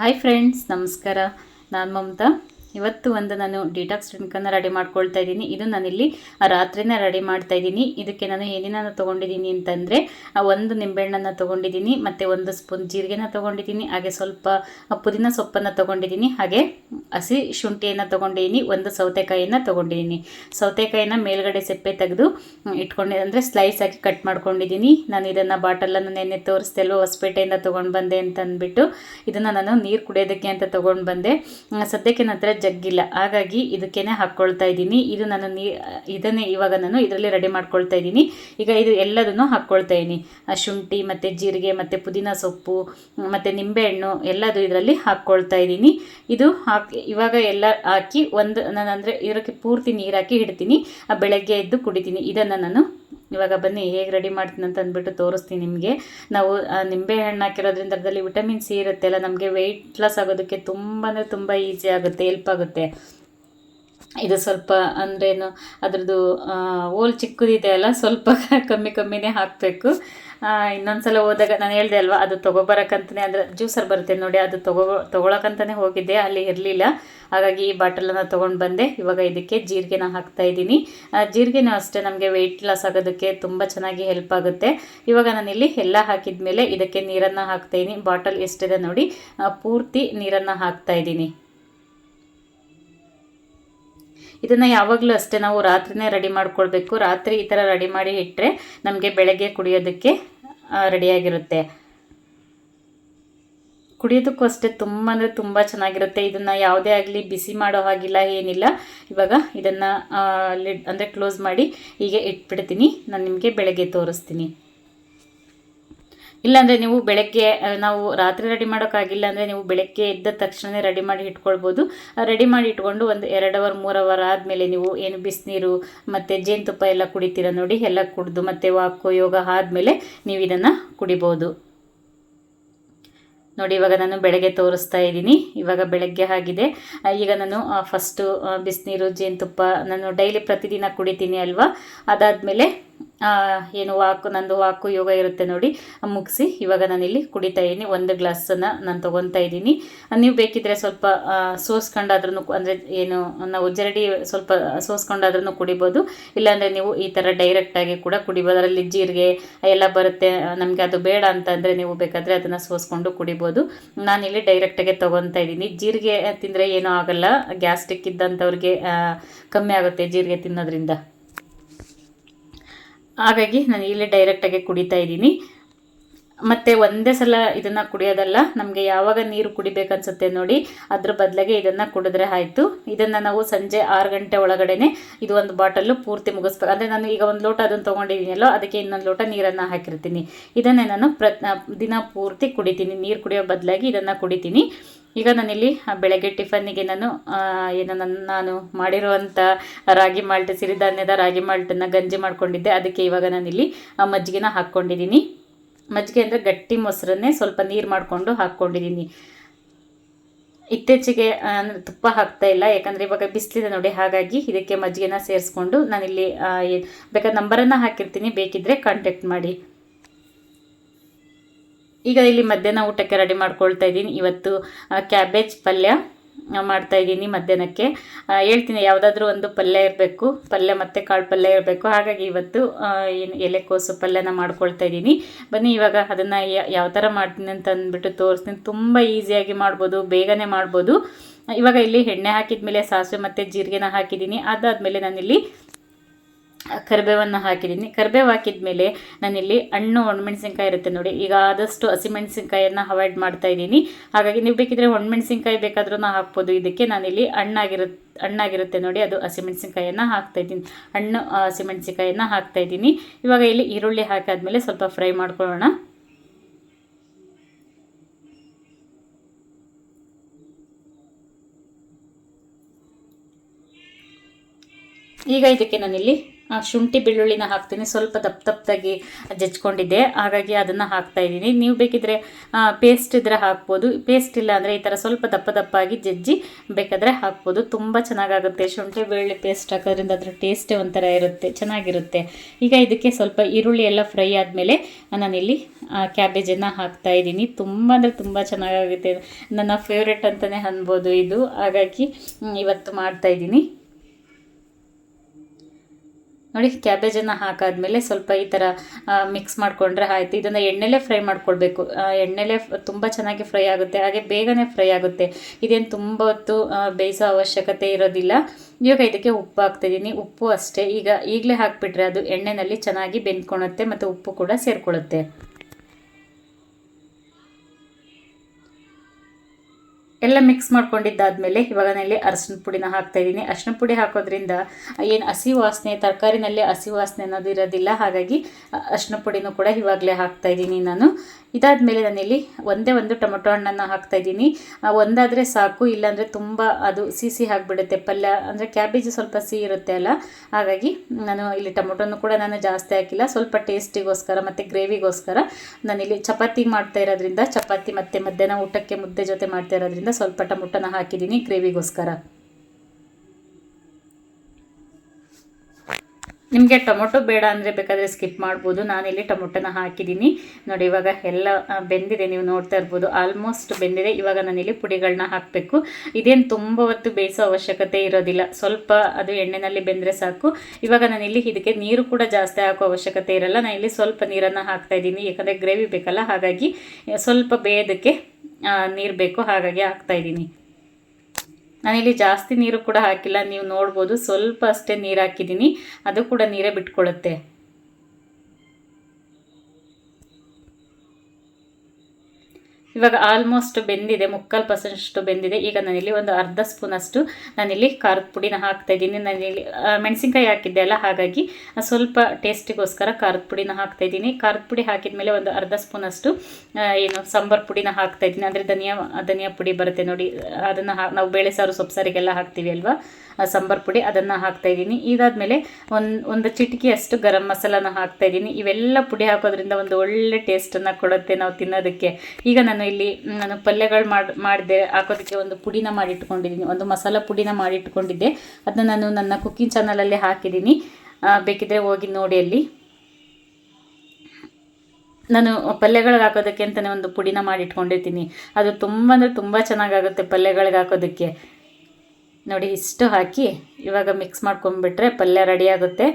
Hi friends ನಮಸ್ಕಾರ. ನಾನು ಮಮತಾ. ಇವತ್ತು ಒಂದು ನಾನು ಡಿಟಾಕ್ಸ್ ಡ್ರಿಂಕನ್ನು ರೆಡಿ ಮಾಡ್ಕೊಳ್ತಾ ಇದ್ದೀನಿ. ಇದು ನಾನಿಲ್ಲಿ ರಾತ್ರಿನ ರೆಡಿ ಮಾಡ್ತಾ ಇದ್ದೀನಿ. ಇದಕ್ಕೆ ನಾನು ಏನೇನನ್ನು ತೊಗೊಂಡಿದ್ದೀನಿ ಅಂತಂದರೆ ಒಂದು ನಿಂಬೆಹಣ್ಣನ್ನು ತೊಗೊಂಡಿದ್ದೀನಿ, ಮತ್ತು ಒಂದು ಸ್ಪೂನ್ ಜೀರಿಗೆನ ತೊಗೊಂಡಿದ್ದೀನಿ, ಹಾಗೆ ಸ್ವಲ್ಪ ಪುದೀನ ಸೊಪ್ಪನ್ನು ತೊಗೊಂಡಿದ್ದೀನಿ, ಹಾಗೆ ಹಸಿ ಶುಂಠಿಯನ್ನು ತೊಗೊಂಡಿದ್ದೀನಿ, ಒಂದು ಸೌತೆಕಾಯಿಯನ್ನು ತೊಗೊಂಡಿದ್ದೀನಿ. ಸೌತೆಕಾಯಿನ ಮೇಲ್ಗಡೆ ಸೆಪ್ಪೆ ತೆಗೆದು ಇಟ್ಕೊಂಡಿದ್ದೆ ಅಂದರೆ ಸ್ಲೈಸ್ ಆಗಿ ಕಟ್ ಮಾಡ್ಕೊಂಡಿದ್ದೀನಿ. ನಾನು ಇದನ್ನು ಬಾಟಲನ್ನು ನೆನ್ನೆ ತೋರಿಸ್ದೆ ಅಲ್ವಾ ಹೊಸಪೇಟೆಯಿಂದ ತೊಗೊಂಡು ಬಂದೆ ಅಂತ ಅಂದ್ಬಿಟ್ಟು ಇದನ್ನು ನಾನು ನೀರು ಕುಡಿಯೋದಕ್ಕೆ ಅಂತ ತೊಗೊಂಡು ಬಂದೆ. ಸದ್ಯಕ್ಕೆ ನಂತರ ಜಗ್ಗಿಲ್ಲ. ಹಾಗಾಗಿ ಇದಕ್ಕೇನೆ ಹಾಕ್ಕೊಳ್ತಾ ಇದ್ದೀನಿ. ಇದು ನಾನು ನೀ, ಇದನ್ನೇ ಇವಾಗ ನಾನು ಇದರಲ್ಲಿ ರೆಡಿ ಮಾಡ್ಕೊಳ್ತಾ ಇದ್ದೀನಿ. ಈಗ ಇದು ಎಲ್ಲದನ್ನು ಹಾಕ್ಕೊಳ್ತಾ ಇದ್ದೀನಿ. ಶುಂಠಿ, ಮತ್ತು ಜೀರಿಗೆ, ಮತ್ತು ಪುದೀನ ಸೊಪ್ಪು, ಮತ್ತು ನಿಂಬೆಹಣ್ಣು ಎಲ್ಲದು ಇದರಲ್ಲಿ ಹಾಕ್ಕೊಳ್ತಾ ಇದ್ದೀನಿ. ಇದು ಹಾಕಿ, ಇವಾಗ ಎಲ್ಲ ಹಾಕಿ ಒಂದು ನಾನು ಅಂದರೆ ಇದಕ್ಕೆ ಪೂರ್ತಿ ನೀರು ಹಾಕಿ ಇಡ್ತೀನಿ ಬೆಳಗ್ಗೆ ಎದ್ದು ಕುಡಿತೀನಿ. ಇದನ್ನು ನಾನು ಇವಾಗ ಬನ್ನಿ, ಹೇಗೆ ರೆಡಿ ಮಾಡ್ತೀನಿ ಅಂತ ಅಂದ್ಬಿಟ್ಟು ತೋರಿಸ್ತೀನಿ ನಿಮಗೆ. ನಾವು ನಿಂಬೆ ಹಣ್ಣು ಹಾಕಿರೋದ್ರಿಂದ ಅದರಲ್ಲಿ ವಿಟಮಿನ್ ಸಿ ಇರುತ್ತೆ ಅಲ್ಲ, ನಮಗೆ ವೆಯ್ಟ್ ಲಾಸ್ ಆಗೋದಕ್ಕೆ ತುಂಬ ಅಂದರೆ ತುಂಬ ಈಸಿ ಆಗುತ್ತೆ ಹೆಲ್ಪ್ ಆಗುತ್ತೆ. ಇದು ಸ್ವಲ್ಪ ಅಂದ್ರೇನು, ಅದ್ರದ್ದು ಓಲ್ ಚಿಕ್ಕದಿದೆ ಅಲ್ಲ, ಸ್ವಲ್ಪ ಕಮ್ಮಿ ಕಮ್ಮಿನೇ ಹಾಕಬೇಕು. ಇನ್ನೊಂದ್ಸಲ ಹೋದಾಗ ನಾನು ಹೇಳ್ದೆ ಅಲ್ವಾ, ಅದು ತೊಗೊಬರಕ್ಕಂತಲೇ ಅಂದರೆ ಜ್ಯೂಸರ್ ಬರುತ್ತೆ ನೋಡಿ, ಅದು ತಗೋ ತೊಗೊಳಕ್ಕಂತಲೇ ಹೋಗಿದ್ದೆ, ಅಲ್ಲಿ ಇರಲಿಲ್ಲ. ಹಾಗಾಗಿ ಈ ಬಾಟಲನ್ನು ತೊಗೊಂಡು ಬಂದೆ. ಇವಾಗ ಇದಕ್ಕೆ ಜೀರಿಗೆನ ಹಾಕ್ತಾ ಇದ್ದೀನಿ. ಜೀರಿಗೆನೂ ಅಷ್ಟೇ ನಮಗೆ ವೆಯ್ಟ್ ಲಾಸ್ ಆಗೋದಕ್ಕೆ ತುಂಬ ಚೆನ್ನಾಗಿ ಹೆಲ್ಪ್ ಆಗುತ್ತೆ. ಇವಾಗ ನಾನಿಲ್ಲಿ ಎಲ್ಲ ಹಾಕಿದ ಮೇಲೆ ಇದಕ್ಕೆ ನೀರನ್ನು ಇದ್ದೀನಿ. ಬಾಟಲ್ ಎಷ್ಟಿದೆ ನೋಡಿ ಪೂರ್ತಿ ನೀರನ್ನು ಹಾಕ್ತಾ ಇದ್ದೀನಿ. ಇದನ್ನು ಯಾವಾಗಲೂ ಅಷ್ಟೇ ನಾವು ರಾತ್ರಿನೇ ರೆಡಿ ಮಾಡ್ಕೊಳ್ಬೇಕು. ರಾತ್ರಿ ಈ ಥರ ರೆಡಿ ಮಾಡಿ ಇಟ್ಟರೆ ನಮಗೆ ಬೆಳಗ್ಗೆ ಕುಡಿಯೋದಕ್ಕೆ ರೆಡಿಯಾಗಿರುತ್ತೆ. ಕುಡಿಯೋದಕ್ಕೂ ಅಷ್ಟೇ ತುಂಬ ಅಂದರೆ ತುಂಬ ಚೆನ್ನಾಗಿರುತ್ತೆ. ಇದನ್ನು ಯಾವುದೇ ಆಗಲಿ ಬಿಸಿ ಮಾಡೋ ಹಾಗಿಲ್ಲ, ಏನಿಲ್ಲ. ಇವಾಗ ಇದನ್ನು ಲಿಡ್, ಅಂದರೆ ಕ್ಲೋಸ್ ಮಾಡಿ ಹೀಗೆ ಇಟ್ಬಿಡ್ತೀನಿ. ನಾನು ನಿಮಗೆ ಬೆಳಗ್ಗೆ ತೋರಿಸ್ತೀನಿ. ಇಲ್ಲಾಂದರೆ ನೀವು ಬೆಳಗ್ಗೆ ನಾವು ರಾತ್ರಿ ರೆಡಿ ಮಾಡೋಕ್ಕಾಗಿಲ್ಲ ಅಂದರೆ ನೀವು ಬೆಳಗ್ಗೆ ಎದ್ದ ತಕ್ಷಣವೇ ರೆಡಿ ಮಾಡಿ ಇಟ್ಕೊಳ್ಬೋದು. ರೆಡಿ ಮಾಡಿ ಇಟ್ಕೊಂಡು ಒಂದು ಎರಡು ಅವರ್ ಮೂರು ಅವರ್ ಆದಮೇಲೆ ನೀವು ಏನು ಬಿಸಿನೀರು ಮತ್ತು ಜೇನುತುಪ್ಪ ಎಲ್ಲ ಕುಡಿತೀರ ನೋಡಿ, ಎಲ್ಲ ಕುಡಿದು ಮತ್ತು ವಾಕು ಯೋಗ ಆದಮೇಲೆ ನೀವು ಇದನ್ನು ಕುಡಿಬೋದು. ನೋಡಿ, ಇವಾಗ ನಾನು ಬೆಳಗ್ಗೆ ತೋರಿಸ್ತಾ ಇದ್ದೀನಿ. ಇವಾಗ ಬೆಳಗ್ಗೆ ಆಗಿದೆ. ಈಗ ನಾನು ಫಸ್ಟು ಬಿಸಿನೀರು, ಜೇನುತುಪ್ಪ ನಾನು ಡೈಲಿ ಪ್ರತಿದಿನ ಕುಡಿತೀನಿ ಅಲ್ವಾ? ಅದಾದಮೇಲೆ ಏನು ವಾಕು, ನಂದು ವಾಕು ಯೋಗ ಇರುತ್ತೆ ನೋಡಿ. ಮುಗಿಸಿ. ಇವಾಗ ನಾನಿಲ್ಲಿ ಕುಡಿತಾ ಇದ್ದೀನಿ ಒಂದು ಗ್ಲಾಸನ್ನು ನಾನು ತೊಗೊತಾ ಇದ್ದೀನಿ ನೀವು ಬೇಕಿದ್ರೆ ಸ್ವಲ್ಪ ಸೋಸ್ಕೊಂಡಾದ್ರೂ ಅಂದರೆ ಏನು, ನಾವು ಜರಡಿ ಸ್ವಲ್ಪ ಸೋಸ್ಕೊಂಡಾದ್ರೂ ಕುಡಿಬೋದು. ಇಲ್ಲಾಂದರೆ ನೀವು ಈ ಥರ ಡೈರೆಕ್ಟಾಗಿ ಕೂಡ ಕುಡಿಬೋದು. ಅದರಲ್ಲಿ ಜೀರಿಗೆ ಎಲ್ಲ ಬರುತ್ತೆ. ನಮಗೆ ಅದು ಬೇಡ ಅಂತಂದರೆ ನೀವು ಬೇಕಾದರೆ ಅದನ್ನು ಸೋಸ್ಕೊಂಡು ಕುಡಿಬೋದು. ನಾನಿಲ್ಲಿ ಡೈರೆಕ್ಟಾಗೆ ತೊಗೊತಾ ಇದ್ದೀನಿ ಜೀರಿಗೆ ತಿಂದರೆ ಏನೂ ಆಗಲ್ಲ. ಗ್ಯಾಸ್ಟ್ರಿಕ್ ಇದ್ದಂಥವ್ರಿಗೆ ಕಮ್ಮಿ ಆಗುತ್ತೆ ಜೀರಿಗೆ ತಿನ್ನೋದ್ರಿಂದ. ಹಾಗಾಗಿ ನಾನು ಇಲ್ಲಿ ಡೈರೆಕ್ಟಾಗಿ ಕುಡಿತಾ ಇದ್ದೀನಿ. ಮತ್ತು ಒಂದೇ ಸಲ ಇದನ್ನು ಕುಡಿಯೋದಲ್ಲ, ನಮಗೆ ಯಾವಾಗ ನೀರು ಕುಡಿಬೇಕನ್ಸುತ್ತೆ ನೋಡಿ, ಅದ್ರ ಬದಲಾಗಿ ಇದನ್ನು ಕುಡಿದ್ರೆ ಆಯಿತು. ಇದನ್ನು ನಾವು ಸಂಜೆ ಆರು ಗಂಟೆ ಒಳಗಡೆನೆ ಇದು ಒಂದು ಬಾಟಲ್ಲು ಪೂರ್ತಿ ಮುಗಿಸ್ಬೇಕು ಅಂದರೆ ನಾನು ಈಗ ಒಂದು ಲೋಟ ಅದನ್ನು ತೊಗೊಂಡಿದ್ದೀನಲ್ಲೋ ಅದಕ್ಕೆ ಇನ್ನೊಂದು ಲೋಟ ನೀರನ್ನು ಹಾಕಿರ್ತೀನಿ. ಇದನ್ನೇ ನಾನು ಪ್ರ ದಿನ ಪೂರ್ತಿ ಕುಡಿತೀನಿ. ನೀರು ಕುಡಿಯೋ ಬದಲಾಗಿ ಇದನ್ನು ಕುಡಿತೀನಿ. ಈಗ ನಾನಿಲ್ಲಿ ಬೆಳಗ್ಗೆ ಟಿಫನ್ನಿಗೆ ನಾನು ಏನು ನನ್ನ ನಾನು ಮಾಡಿರುವಂಥ ರಾಗಿ ಮಾಲ್ಟ್, ಸಿರಿಧಾನ್ಯದ ರಾಗಿ ಮಾಲ್ಟನ್ನು ಗಂಜಿ ಮಾಡಿಕೊಂಡಿದ್ದೆ. ಅದಕ್ಕೆ ಇವಾಗ ನಾನಿಲ್ಲಿ ಮಜ್ಜಿಗೆನ ಹಾಕ್ಕೊಂಡಿದ್ದೀನಿ. ಮಜ್ಜಿಗೆ ಅಂದರೆ ಗಟ್ಟಿ ಮೊಸರನ್ನೇ ಸ್ವಲ್ಪ ನೀರು ಮಾಡಿಕೊಂಡು ಹಾಕ್ಕೊಂಡಿದ್ದೀನಿ. ಇತ್ತೀಚೆಗೆ ತುಪ್ಪ ಹಾಕ್ತಾ ಇಲ್ಲ, ಯಾಕಂದರೆ ಇವಾಗ ಬಿಸಿಲಿದೆ ನೋಡಿ, ಹಾಗಾಗಿ ಇದಕ್ಕೆ ಮಜ್ಜಿಗೆನ ಸೇರಿಸ್ಕೊಂಡು ನಾನಿಲ್ಲಿ ಬೇಕಾದ ನಂಬರನ್ನು ಹಾಕಿರ್ತೀನಿ ಬೇಕಿದ್ದರೆ ಕಾಂಟ್ಯಾಕ್ಟ್ ಮಾಡಿ. ಈಗ ಇಲ್ಲಿ ಮಧ್ಯಾಹ್ನ ಊಟಕ್ಕೆ ರೆಡಿ ಮಾಡ್ಕೊಳ್ತಾ ಇದ್ದೀನಿ. ಇವತ್ತು ಕ್ಯಾಬೇಜ್ ಪಲ್ಯ ಮಾಡ್ತಾ ಇದ್ದೀನಿ ಮಧ್ಯಾಹ್ನಕ್ಕೆ. ಹೇಳ್ತೀನಿ ಯಾವುದಾದ್ರೂ ಒಂದು ಪಲ್ಯ ಇರಬೇಕು. ಪಲ್ಯ ಮತ್ತು ಕಾಳು ಪಲ್ಯ ಇರಬೇಕು. ಹಾಗಾಗಿ ಇವತ್ತು ಏನು ಎಲೆಕೋಸು ಪಲ್ಯನ ಮಾಡ್ಕೊಳ್ತಾ ಇದ್ದೀನಿ. ಬನ್ನಿ ಇವಾಗ ಅದನ್ನು ಯಾವ ಥರ ಮಾಡ್ತೀನಿ ಅಂತ ಅಂದ್ಬಿಟ್ಟು ತೋರಿಸ್ತೀನಿ. ತುಂಬ ಈಸಿಯಾಗಿ ಮಾಡ್ಬೋದು, ಬೇಗನೆ ಮಾಡ್ಬೋದು. ಇವಾಗ ಇಲ್ಲಿ ಎಣ್ಣೆ ಹಾಕಿದ ಮೇಲೆ ಸಾಸಿವೆ ಮತ್ತು ಜೀರಿಗೆನ ಹಾಕಿದ್ದೀನಿ. ಅದಾದಮೇಲೆ ನಾನಿಲ್ಲಿ ಕರಿಬೇವನ್ನು ಹಾಕಿದ್ದೀನಿ. ಕರಿಬೇವು ಹಾಕಿದ ಮೇಲೆ ನಾನಿಲ್ಲಿ ಹಣ್ಣು, ಒಣಮೆಣಸಿನಕಾಯಿ ಇರುತ್ತೆ ನೋಡಿ. ಈಗ ಆದಷ್ಟು ಹಸಿಮೆಣಸಿನ್ಕಾಯನ್ನು ಅವಾಯ್ಡ್ ಮಾಡ್ತಾ ಇದ್ದೀನಿ. ಹಾಗಾಗಿ ನೀವು ಬೇಕಿದ್ರೆ ಒಣಮೆಣಸಿನ್ಕಾಯಿ ಬೇಕಾದ್ರೂ ಹಾಕ್ಬೋದು. ಇದಕ್ಕೆ ನಾನಿಲ್ಲಿ ಹಣ್ಣಾಗಿರುತ್ತೆ ಹಣ್ಣಾಗಿರುತ್ತೆ ನೋಡಿ. ಅದು ಹಸಿಮೆಣಸಿನ್ಕಾಯನ್ನು ಹಾಕ್ತಾ ಇದ್ದೀನಿ. ಹಣ್ಣು ಹಸಿಮೆಣಸಿನ್ಕಾಯನ್ನು ಹಾಕ್ತಾ ಇದ್ದೀನಿ. ಇವಾಗ ಇಲ್ಲಿ ಈರುಳ್ಳಿ ಹಾಕಾದ್ಮೇಲೆ ಸ್ವಲ್ಪ ಫ್ರೈ ಮಾಡ್ಕೊಳ್ಳೋಣ. ಈಗ ಇದಕ್ಕೆ ನಾನಿಲ್ಲಿ ಶುಂಠಿ ಬೆಳ್ಳುಳ್ಳಿನ ಹಾಕ್ತೀನಿ. ಸ್ವಲ್ಪ ದಪ್ಪ ದಪ್ಪದಾಗಿ ಜಜ್ಕೊಂಡಿದ್ದೆ. ಹಾಗಾಗಿ ಅದನ್ನು ಹಾಕ್ತಾ ಇದ್ದೀನಿ. ನೀವು ಬೇಕಿದ್ರೆ ಪೇಸ್ಟ್ ಇದ್ದರೆ ಹಾಕ್ಬೋದು. ಪೇಸ್ಟ್ ಇಲ್ಲ ಅಂದರೆ ಈ ಥರ ಸ್ವಲ್ಪ ದಪ್ಪ ದಪ್ಪಾಗಿ ಜಜ್ಜಿ ಬೇಕಾದರೆ ಹಾಕ್ಬೋದು. ತುಂಬ ಚೆನ್ನಾಗಾಗುತ್ತೆ. ಶುಂಠಿ ಬೆಳ್ಳುಳ್ಳಿ ಪೇಸ್ಟ್ ಹಾಕೋದ್ರಿಂದ ಅದರ ಟೇಸ್ಟೇ ಒಂಥರ ಇರುತ್ತೆ, ಚೆನ್ನಾಗಿರುತ್ತೆ. ಈಗ ಇದಕ್ಕೆ ಸ್ವಲ್ಪ ಈರುಳ್ಳಿ ಎಲ್ಲ ಫ್ರೈ ಆದಮೇಲೆ ನಾನಿಲ್ಲಿ ಕ್ಯಾಬೇಜನ್ನು ಹಾಕ್ತಾ ಇದ್ದೀನಿ. ತುಂಬ ಅಂದರೆ ತುಂಬ ಚೆನ್ನಾಗಾಗುತ್ತೆ. ನನ್ನ ಫೇವ್ರೆಟ್ ಅಂತಲೇ ಅನ್ಬೋದು ಇದು. ಹಾಗಾಗಿ ಇವತ್ತು ಮಾಡ್ತಾ ಇದ್ದೀನಿ. ನೋಡಿ ಕ್ಯಾಬೇಜನ್ನು ಹಾಕಾದ್ಮೇಲೆ ಸ್ವಲ್ಪ ಈ ಥರ ಮಿಕ್ಸ್ ಮಾಡಿಕೊಂಡ್ರೆ ಆಯಿತು. ಇದನ್ನು ಎಣ್ಣೆಲೇ ಫ್ರೈ ಮಾಡ್ಕೊಳ್ಬೇಕು. ಎಣ್ಣೆಲೇ ತುಂಬ ಚೆನ್ನಾಗಿ ಫ್ರೈ ಆಗುತ್ತೆ. ಹಾಗೆ ಬೇಗನೆ ಫ್ರೈ ಆಗುತ್ತೆ. ಇದೇನು ತುಂಬ ಹೊತ್ತು ಬೇಯಿಸೋ ಅವಶ್ಯಕತೆ ಇರೋದಿಲ್ಲ. ಇವಾಗ ಇದಕ್ಕೆ ಉಪ್ಪು ಹಾಕ್ತಿದ್ದೀನಿ. ಉಪ್ಪು ಅಷ್ಟೇ. ಈಗ ಈಗಲೇ ಹಾಕಿಬಿಟ್ರೆ ಅದು ಎಣ್ಣೆನಲ್ಲಿ ಚೆನ್ನಾಗಿ ಬೆಂದ್ಕೊಳುತ್ತೆ ಮತ್ತು ಉಪ್ಪು ಕೂಡ ಸೇರಿಕೊಳ್ಳುತ್ತೆ ಎಲ್ಲ ಮಿಕ್ಸ್ ಮಾಡ್ಕೊಂಡಿದ್ದಾದಮೇಲೆ ಇವಾಗ ನಾನಿಲ್ಲಿ ಅರಶಿನ ಪುಡಿನ ಹಾಕ್ತಾ ಇದ್ದೀನಿ. ಅರಶಿನ ಪುಡಿ ಹಾಕೋದ್ರಿಂದ ಏನು ಹಸಿ ವಾಸನೆ, ತರಕಾರಿನಲ್ಲಿ ಹಸಿ ವಾಸನೆ ಅನ್ನೋದು ಇರೋದಿಲ್ಲ. ಹಾಗಾಗಿ ಅರಶಿನ ಪುಡಿನೂ ಕೂಡ ಇವಾಗಲೇ ಹಾಕ್ತಾ ಇದ್ದೀನಿ ನಾನು. ಇದಾದಮೇಲೆ ನಾನಿಲ್ಲಿ ಒಂದೇ ಒಂದು ಟೊಮೊಟೊ ಹಣ್ಣನ್ನು ಹಾಕ್ತಾ ಇದ್ದೀನಿ. ಒಂದಾದರೆ ಸಾಕು, ಇಲ್ಲಾಂದರೆ ತುಂಬ ಅದು ಸಿಹಿ ಆಗಿಬಿಡುತ್ತೆ. ಪಲ್ಯ ಅಂದರೆ ಕ್ಯಾಬೇಜ್ ಸ್ವಲ್ಪ ಸಿಹಿ ಇರುತ್ತೆ ಅಲ್ಲ. ಹಾಗಾಗಿ ನಾನು ಇಲ್ಲಿ ಟೊಮೊಟೊನು ಕೂಡ ನಾನು ಜಾಸ್ತಿ ಹಾಕಿಲ್ಲ. ಸ್ವಲ್ಪ ಟೇಸ್ಟಿಗೋಸ್ಕರ ಮತ್ತು ಗ್ರೇವಿಗೋಸ್ಕರ ನಾನಿಲ್ಲಿ ಚಪಾತಿ ಮಾಡ್ತಾ ಇರೋದ್ರಿಂದ, ಚಪಾತಿ ಮತ್ತು ಮಧ್ಯಾಹ್ನ ಊಟಕ್ಕೆ ಮುದ್ದೆ ಜೊತೆ ಮಾಡ್ತಾ ಇರೋದ್ರಿಂದ ಸ್ವಲ್ಪ ಟೊಮೊಟೊನ ಹಾಕಿದ್ದೀನಿ ಗ್ರೇವಿಗೋಸ್ಕರ. ನಿಮಗೆ ಟೊಮೊಟೊ ಬೇಡ ಅಂದರೆ ಬೇಕಾದರೆ ಸ್ಕಿಪ್ ಮಾಡ್ಬೋದು. ನಾನಿಲ್ಲಿ ಟೊಮೊಟೊನ ಹಾಕಿದ್ದೀನಿ ನೋಡಿ, ಇವಾಗ ಎಲ್ಲ ಬೆಂದಿದೆ. ನೀವು ನೋಡ್ತಾ ಇರ್ಬೋದು. ಆಲ್ಮೋಸ್ಟ್ ಬೆಂದಿದೆ. ಇವಾಗ ನಾನಿಲ್ಲಿ ಪುಡಿಗಳನ್ನ ಹಾಕಬೇಕು. ಇದೇನು ತುಂಬ ಹೊತ್ತು ಬೇಯಿಸೋ ಅವಶ್ಯಕತೆ ಇರೋದಿಲ್ಲ. ಸ್ವಲ್ಪ ಅದು ಎಣ್ಣೆನಲ್ಲಿ ಬೆಂದರೆ ಸಾಕು. ಇವಾಗ ನಾನಿಲ್ಲಿ ಇದಕ್ಕೆ ನೀರು ಕೂಡ ಜಾಸ್ತಿ ಹಾಕೋ ಅವಶ್ಯಕತೆ ಇರಲ್ಲ. ನಾನು ಇಲ್ಲಿ ಸ್ವಲ್ಪ ನೀರನ್ನು ಹಾಕ್ತಾಯಿದ್ದೀನಿ ಯಾಕಂದರೆ ಗ್ರೇವಿ ಬೇಕಲ್ಲ? ಹಾಗಾಗಿ ಸ್ವಲ್ಪ ಬೇಯೋದಕ್ಕೆ ನೀರು ಬೇಕು ಹಾಗಾಗಿ ಹಾಕ್ತಾ ಇದ್ದೀನಿ. ನಾನಿಲ್ಲಿ ಜಾಸ್ತಿ ನೀರು ಕೂಡ ಹಾಕಿಲ್ಲ, ನೀವು ನೋಡ್ಬೋದು, ಸ್ವಲ್ಪ ಅಷ್ಟೇ ನೀರು ಹಾಕಿದ್ದೀನಿ. ಅದು ಕೂಡ ನೀರೇ ಬಿಟ್ಕೊಳ್ಳುತ್ತೆ ಇವಾಗ ಆಲ್ಮೋಸ್ಟ್ ಬೆಂದಿದೆ, ಮುಕ್ಕಾಲು ಪರ್ಸೆಂಟಷ್ಟು ಬೆಂದಿದೆ. ಈಗ ನಾನಿಲ್ಲಿ ಒಂದು ಅರ್ಧ ಸ್ಪೂನಷ್ಟು ನಾನಿಲ್ಲಿ ಖಾರದ ಪುಡಿನ ಹಾಕ್ತಾ ಇದ್ದೀನಿ. ನಾನಿಲ್ಲಿ ಮೆಣಸಿನ್ಕಾಯಿ ಹಾಕಿದ್ದೆ ಅಲ್ಲ, ಹಾಗಾಗಿ ಸ್ವಲ್ಪ ಟೇಸ್ಟಿಗೋಸ್ಕರ ಖಾರದ ಪುಡಿನ ಹಾಕ್ತಾ ಇದ್ದೀನಿ. ಖಾರದ ಪುಡಿ ಹಾಕಿದ ಮೇಲೆ ಒಂದು ಅರ್ಧ ಸ್ಪೂನಷ್ಟು ಅಷ್ಟು ಏನು ಸಾಂಬಾರು ಪುಡಿನ ಹಾಕ್ತಾ ಇದ್ದೀನಿ. ಅಂದರೆ ಧನಿಯಾ ಧನಿಯಾ ಪುಡಿ ಬರುತ್ತೆ ನೋಡಿ. ಅದನ್ನು ನಾವು ಬೇಳೆ ಸಾರು, ಸೊಪ್ಪು ಸಾರಿಗೆಲ್ಲ ಹಾಕ್ತೀವಿ ಅಲ್ವಾ? ಸಾಂಬಾರು ಪುಡಿ ಅದನ್ನು ಹಾಕ್ತಾ ಇದ್ದೀನಿ. ಇದಾದಮೇಲೆ ಒಂದು ಒಂದು ಚಿಟಿಕೆಯಷ್ಟು ಗರಂ ಮಸಾಲಾನ ಹಾಕ್ತಾ ಇದ್ದೀನಿ. ಇವೆಲ್ಲ ಪುಡಿ ಹಾಕೋದ್ರಿಂದ ಒಂದು ಒಳ್ಳೆ ಟೇಸ್ಟನ್ನು ಕೊಡುತ್ತೆ ನಾವು ತಿನ್ನೋದಕ್ಕೆ. ಈಗ ನಾನು ಇಲ್ಲಿ ನಾನು ಪಲ್ಯಗಳು ಮಾಡಿ ಮಾಡಿದೆ ಹಾಕೋದಕ್ಕೆ ಒಂದು ಪುಡಿನ ಮಾಡಿಟ್ಕೊಂಡಿದ್ದೀನಿ. ಒಂದು ಮಸಾಲ ಪುಡಿನ ಮಾಡಿಟ್ಕೊಂಡಿದ್ದೆ. ಅದನ್ನ ನಾನು ನನ್ನ ಕುಕ್ಕಿಂಗ್ ಚಾನಲಲ್ಲಿ ಹಾಕಿದ್ದೀನಿ. ಬೇಕಿದ್ರೆ ಹೋಗಿ ನೋಡಿ ಅಲ್ಲಿ. ನಾನು ಪಲ್ಯಗಳಿಗೆ ಹಾಕೋದಕ್ಕೆ ಅಂತಲೇ ಒಂದು ಪುಡಿನ ಮಾಡಿಟ್ಕೊಂಡಿರ್ತೀನಿ. ಅದು ತುಂಬ ಅಂದರೆ ತುಂಬ ಚೆನ್ನಾಗಾಗುತ್ತೆ ಪಲ್ಯಗಳಿಗೆ ಹಾಕೋದಕ್ಕೆ. ನೋಡಿ, ಇಷ್ಟು ಹಾಕಿ ಇವಾಗ ಮಿಕ್ಸ್ ಮಾಡ್ಕೊಂಡ್ಬಿಟ್ರೆ ಪಲ್ಯ ರೆಡಿ ಆಗುತ್ತೆ.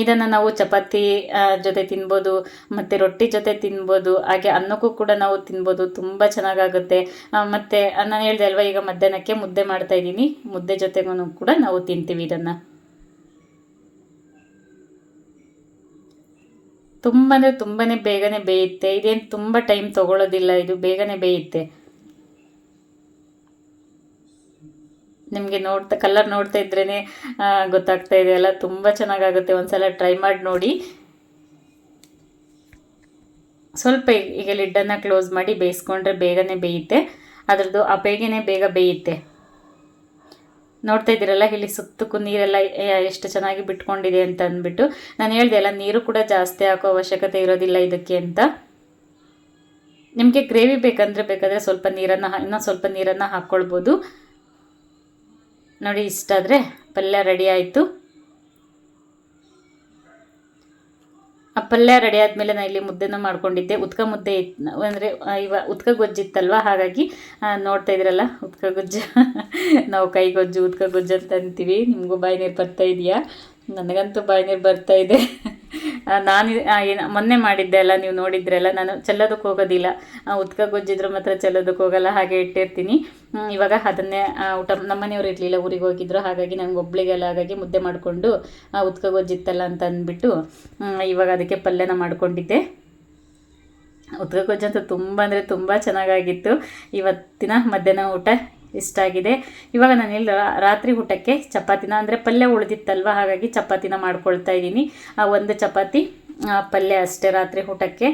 ಇದನ್ನು ನಾವು ಚಪಾತಿ ಜೊತೆ ತಿನ್ಬೋದು, ಮತ್ತು ರೊಟ್ಟಿ ಜೊತೆ ತಿನ್ಬೋದು, ಹಾಗೆ ಅನ್ನಕ್ಕೂ ಕೂಡ ನಾವು ತಿನ್ಬೋದು, ತುಂಬ ಚೆನ್ನಾಗಾಗುತ್ತೆ. ಮತ್ತು ನಾನು ಹೇಳಿದೆ ಅಲ್ವಾ, ಈಗ ಮಧ್ಯಾಹ್ನಕ್ಕೆ ಮುದ್ದೆ ಮಾಡ್ತಾ ಇದ್ದೀನಿ. ಮುದ್ದೆ ಜೊತೆಗೂ ಕೂಡ ನಾವು ತಿಂತೀವಿ ಇದನ್ನು. ತುಂಬ ಅಂದರೆ ತುಂಬಾ ಬೇಗನೆ ಬೇಯುತ್ತೆ. ಇದೇನು ತುಂಬ ಟೈಮ್ ತೊಗೊಳೋದಿಲ್ಲ, ಇದು ಬೇಗನೆ ಬೇಯುತ್ತೆ. ನಿಮಗೆ ನೋಡ್ತಾ ಕಲರ್ ನೋಡ್ತಾ ಇದ್ರೇ ಗೊತ್ತಾಗ್ತಾ ಇದೆ. ಅಲ್ಲ ತುಂಬ ಚೆನ್ನಾಗಾಗುತ್ತೆ. ಒಂದ್ಸಲ ಟ್ರೈ ಮಾಡಿ ನೋಡಿ. ಸ್ವಲ್ಪ ಈಗ ಲಿಡ್ಡನ್ನು ಕ್ಲೋಸ್ ಮಾಡಿ ಬೇಯಿಸ್ಕೊಂಡ್ರೆ ಬೇಗನೆ ಬೇಯುತ್ತೆ. ಅದರದ್ದು ಆ ಬೇಗನೆ ಬೇಗ ಬೇಯುತ್ತೆ. ನೋಡ್ತಾ ಇದ್ದೀರಲ್ಲ, ಇಲ್ಲಿ ಸುತ್ತಕ್ಕೂ ನೀರೆಲ್ಲ ಎಷ್ಟು ಚೆನ್ನಾಗಿ ಬಿಟ್ಕೊಂಡಿದೆ ಅಂತ ಅಂದ್ಬಿಟ್ಟು. ನಾನು ಹೇಳ್ದೆ ಅಲ್ಲ, ನೀರು ಕೂಡ ಜಾಸ್ತಿ ಹಾಕೋ ಅವಶ್ಯಕತೆ ಇರೋದಿಲ್ಲ ಇದಕ್ಕೆ ಅಂತ. ನಿಮಗೆ ಗ್ರೇವಿ ಬೇಕಂದರೆ ಬೇಕಾದರೆ ಸ್ವಲ್ಪ ನೀರನ್ನು, ಇನ್ನೂ ಸ್ವಲ್ಪ ನೀರನ್ನು ಹಾಕ್ಕೊಳ್ಬೋದು. ನೋಡಿ, ಇಷ್ಟಾದರೆ ಪಲ್ಯ ರೆಡಿ ಆಯಿತು. ಆ ಪಲ್ಯ ರೆಡಿ ಆದಮೇಲೆ ನಾನು ಇಲ್ಲಿ ಮುದ್ದೆನ ಮಾಡ್ಕೊಂಡಿದ್ದೆ. ಉತ್ಕ ಮುದ್ದೆ ಇತ್ತು ಅಂದರೆ ಇವ ಉತ್ಕ ಗೊಜ್ಜಿತ್ತಲ್ವ? ಹಾಗಾಗಿ ನೋಡ್ತಾ ಇದ್ರಲ್ಲ ಉತ್ಕ ಗೊಜ್ಜು. ನಾವು ಕೈ ಗೊಜ್ಜು ಉತ್ಕ ಗೊಜ್ಜು ಅಂತ ಅಂತೀವಿ. ನಿಮಗೂ ಬಾಯಿ ನೀರು ಬರ್ತಾ ಇದೆಯಾ? ನನಗಂತೂ ಬಾಯಿ ನೀರು ಬರ್ತಾ ಇದೆ. ನಾನು ಏನು ಮೊನ್ನೆ ಮಾಡಿದ್ದೆ ಅಲ್ಲ, ನೀವು ನೋಡಿದ್ರೆಲ್ಲ ನಾನು ಚೆಲ್ಲೋದಕ್ಕೆ ಹೋಗೋದಿಲ್ಲ. ಉತ್ಕ ಗೊಜ್ಜಿದ್ರು ಮಾತ್ರ ಚೆಲ್ಲೋದಕ್ಕೆ ಹೋಗಲ್ಲ, ಹಾಗೆ ಇಟ್ಟಿರ್ತೀನಿ. ಇವಾಗ ಅದನ್ನೇ ಊಟ ನಮ್ಮನೆಯವ್ರು ಇರಲಿಲ್ಲ, ಊರಿಗೆ ಹೋಗಿದ್ರು. ಹಾಗಾಗಿ ನನಗೆ ಒಬ್ಳಿಗೆಲ್ಲ ಹಾಗಾಗಿ ಮುದ್ದೆ ಮಾಡಿಕೊಂಡು ಉತ್ಕ ಗೊಜ್ಜಿತ್ತಲ್ಲ ಅಂತ ಅಂದ್ಬಿಟ್ಟು ಇವಾಗ ಅದಕ್ಕೆ ಪಲ್ಯನ ಮಾಡ್ಕೊಂಡಿದ್ದೆ. ಉತ್ಕ ಗೊಜ್ಜಂತೂ ತುಂಬ ಅಂದರೆ ತುಂಬ ಚೆನ್ನಾಗಾಗಿತ್ತು. ಇವತ್ತಿನ ಮಧ್ಯಾಹ್ನ ಊಟ ಇಷ್ಟ ಆಗಿದೆ. ಇವಾಗ ನಾನು ಇಲ್ಲಿ ರಾತ್ರಿ ಊಟಕ್ಕೆ ಚಪಾತಿನ, ಅಂದರೆ ಪಲ್ಯ ಉಳಿದಿತ್ತಲ್ವ? ಹಾಗಾಗಿ ಚಪಾತಿನ ಮಾಡ್ಕೊಳ್ತಾ ಇದ್ದೀನಿ. ಆ ಒಂದು ಚಪಾತಿ ಪಲ್ಯ ಅಷ್ಟೇ ರಾತ್ರಿ ಊಟಕ್ಕೆ.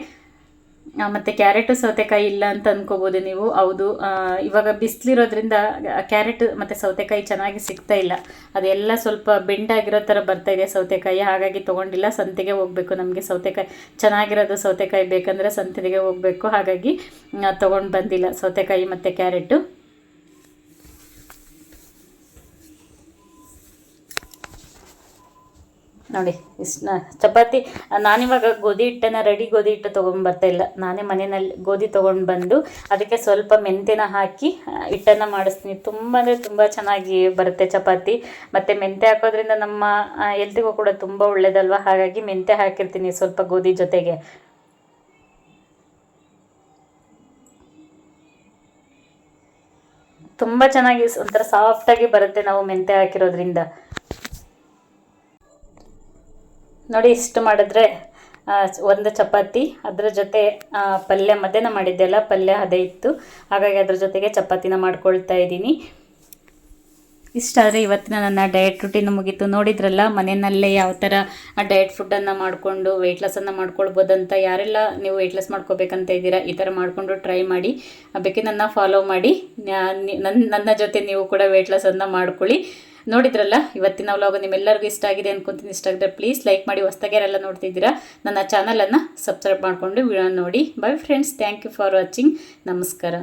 ಮತ್ತು ಕ್ಯಾರೆಟು ಸೌತೆಕಾಯಿ ಇಲ್ಲ ಅಂತ ಅಂದ್ಕೋಬೋದು ನೀವು. ಹೌದು. ಇವಾಗ ಬಿಸಿಲಿರೋದ್ರಿಂದ ಕ್ಯಾರೆಟ್ ಮತ್ತು ಸೌತೆಕಾಯಿ ಚೆನ್ನಾಗಿ ಸಿಗ್ತಾ ಇಲ್ಲ. ಅದೆಲ್ಲ ಸ್ವಲ್ಪ ಬೆಂಡಾಗಿರೋ ಥರ ಇದೆ ಸೌತೆಕಾಯಿ. ಹಾಗಾಗಿ ತೊಗೊಂಡಿಲ್ಲ. ಸಂತೆಗೆ ಹೋಗಬೇಕು ನಮಗೆ ಸೌತೆಕಾಯಿ. ಚೆನ್ನಾಗಿರೋದು ಸೌತೆಕಾಯಿ ಬೇಕಂದರೆ ಸಂತೆಗೆ ಹೋಗಬೇಕು. ಹಾಗಾಗಿ ತೊಗೊಂಡು ಬಂದಿಲ್ಲ ಸೌತೆಕಾಯಿ ಮತ್ತು ಕ್ಯಾರೆಟು. ನೋಡಿ, ಇಷ್ಟು ಚಪಾತಿ ನಾನಿವಾಗ ಗೋಧಿ ಹಿಟ್ಟನ್ನು ರೆಡಿ ಗೋಧಿ ಹಿಟ್ಟು ತೊಗೊಂಬರ್ತಾ ಇಲ್ಲ. ನಾನೇ ಮನೆಯಲ್ಲಿ ಗೋಧಿ ತೊಗೊಂಡು ಬಂದು ಅದಕ್ಕೆ ಸ್ವಲ್ಪ ಮೆಂತ್ಯನ ಹಾಕಿ ಹಿಟ್ಟನ್ನು ಮಾಡಿಸ್ತೀನಿ. ತುಂಬ ಅಂದರೆ ತುಂಬ ಚೆನ್ನಾಗಿ ಬರುತ್ತೆ ಚಪಾತಿ. ಮತ್ತು ಮೆಂತ್ಯ ಹಾಕೋದ್ರಿಂದ ನಮ್ಮ ಹೆಲ್ತಿಗೂ ಕೂಡ ತುಂಬ ಒಳ್ಳೇದಲ್ವ? ಹಾಗಾಗಿ ಮೆಂತ್ಯ ಹಾಕಿರ್ತೀನಿ ಸ್ವಲ್ಪ ಗೋಧಿ ಜೊತೆಗೆ. ತುಂಬ ಚೆನ್ನಾಗಿ ಒಂಥರ ಸಾಫ್ಟಾಗಿ ಬರುತ್ತೆ ನಾವು ಮೆಂತ್ಯ ಹಾಕಿರೋದ್ರಿಂದ. ನೋಡಿ ಇಷ್ಟು ಮಾಡಿದ್ರೆ ಒಂದು ಚಪಾತಿ, ಅದರ ಜೊತೆ ಪಲ್ಯ ಮಧ್ಯಾಹ್ನ ಮಾಡಿದ್ದೆಲ್ಲ ಪಲ್ಯ ಅದೇ ಇತ್ತು. ಹಾಗಾಗಿ ಅದ್ರ ಜೊತೆಗೆ ಚಪಾತಿನ ಮಾಡ್ಕೊಳ್ತಾ ಇದ್ದೀನಿ. ಇಷ್ಟಾದರೆ ಇವತ್ತಿನ ನನ್ನ ಡಯಟ್ ರುಟೀನ್ ಮುಗೀತು. ನೋಡಿದ್ರಲ್ಲ, ಮನೆಯಲ್ಲೇ ಯಾವ ಥರ ಡಯಟ್ ಫುಡ್ಡನ್ನು ಮಾಡಿಕೊಂಡು ವೆಯ್ಟ್ ಲಾಸನ್ನು ಮಾಡ್ಕೊಳ್ಬೋದಂತ ಯಾರೆಲ್ಲ ನೀವು ವೆಯ್ಟ್ ಲಾಸ್ ಮಾಡ್ಕೋಬೇಕಂತ ಇದ್ದೀರಾ, ಈ ಥರ ಮಾಡಿಕೊಂಡು ಟ್ರೈ ಮಾಡಿ. ಬೇಕೆ ನನ್ನ ಫಾಲೋ ಮಾಡಿ. ನನ್ನ ನನ್ನ ಜೊತೆ ನೀವು ಕೂಡ ವೆಯ್ಟ್ ಲಾಸನ್ನು ಮಾಡ್ಕೊಳ್ಳಿ. ನೋಡಿದ್ರಲ್ಲ? ಇವತ್ತಿನ ವ್ಲಾಗ್ ನಿಮ್ಮೆಲ್ಲರಿಗೂ ಇಷ್ಟ ಆಗಿದೆ ಅನ್ಕೊಂತೀನಿ. ಇಷ್ಟ ಆಗಿದ್ರೆ ಪ್ಲೀಸ್ ಲೈಕ್ ಮಾಡಿ, ಹೊಸ್ದಾಗಿ ಯಾರೆಲ್ಲ ನೋಡ್ತಿದ್ದೀರಾ, ನನ್ನ ಚಾನಲನ್ನು ಸಬ್ಸ್ಕ್ರೈಬ್ ಮಾಡಿಕೊಂಡು ವಿಡಿಯೋ ನೋಡಿ. Bye friends thank you for watching ನಮಸ್ಕಾರ.